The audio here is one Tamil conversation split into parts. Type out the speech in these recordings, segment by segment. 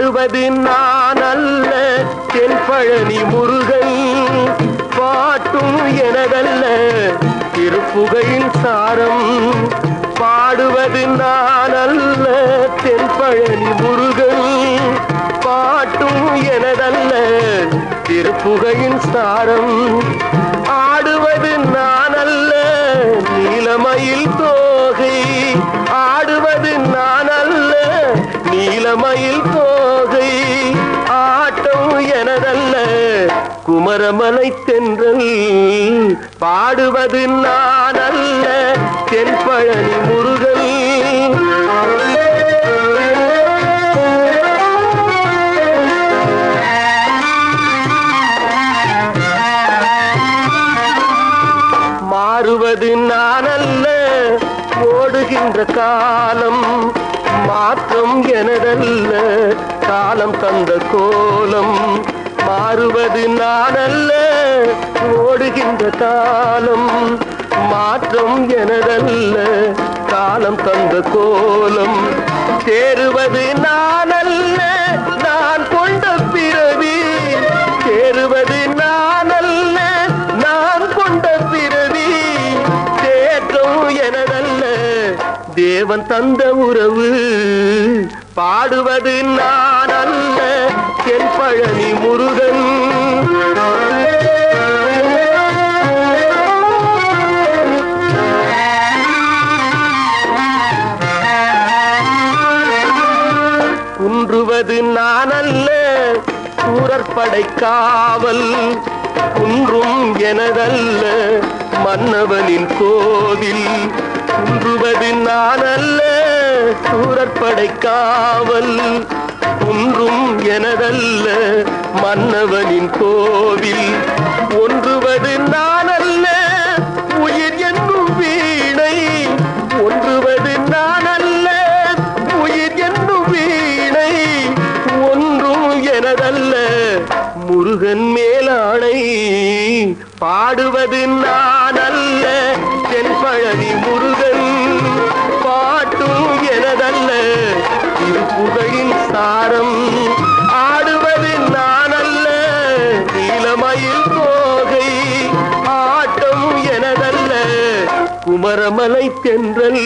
பாடுவது நான் அல்ல தென்பழனி முருகன். பாட்டும் எனதல்ல திருப்புகையின் சாரம். பாடுவது நான் அல்ல தென்பழனி முருகன். பாட்டும் எனதல்ல திருப்புகையின் சாரம். ஆடுவது நான் அல்ல நீலமயில் தோகை. ஆடுவது நான் அல்ல நீலமயில் குமரமலை தென்றல் பாடுவது நான் அல்ல தென்பழனி முருகன். மாறுவது நான் அல்ல ஓடுகின்ற காலம். மாற்றம் எனதல்ல காலம் தந்த கோலம். மாறுவது நானல்ல ஓடுகின்ற காலம் மாற்றம் எனதல்ல. காலம் தந்த கோலம் தேறுவது நானல்ல. நான் கொண்ட பிறவி தேறுவது நானல்ல. நான் கொண்ட பிறவி தேற்றம் எனதல்ல. தேவன் தந்த உறவு பாடுவது நானல்ல. அல்ல என் பழனி முருகன் குன்றுவது நான் அல்ல சூரற்படை காவல் குன்றும் எனதல்ல. மன்னவனின் கோவில் குன்றுவது நான் அல்ல சூரற்படை காவல் குன்றும் எனதல்ல. மன்னவனின் கோவில் ஒன்றுவது நான் அல்ல உயிர் என்னும் வீணை ஒன்றுவது முருகன் மேலாணை பாடுவது நான் அல்ல தென்பழனி முருகன். பாட்டும் எனதல்ல இது புகழின் சாரம். ஆடுவது நான் அல்ல நீலமயில் போகை. ஆட்டம் எனதல்ல குமரமலை தென்றல்.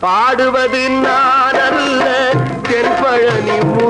பாடுவது நான் அல்ல தென்பழனி முருகன்